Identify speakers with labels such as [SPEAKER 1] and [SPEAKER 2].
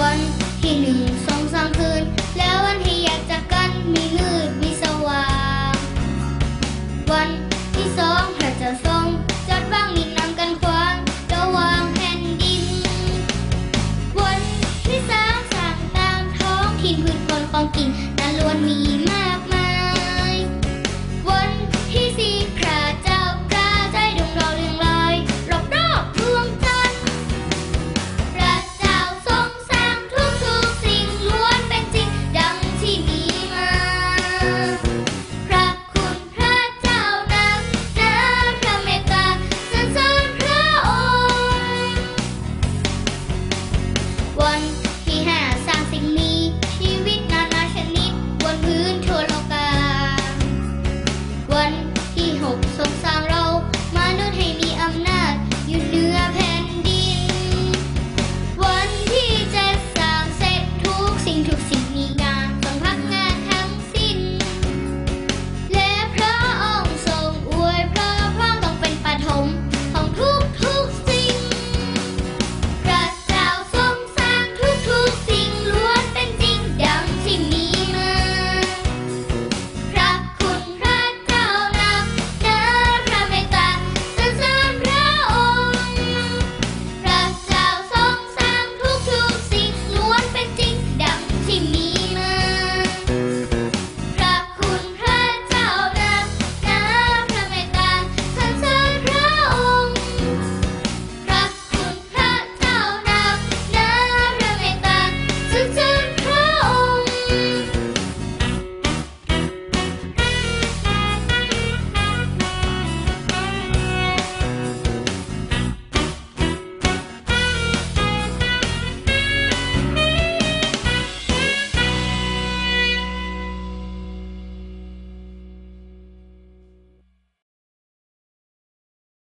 [SPEAKER 1] quanh วันที่ห้า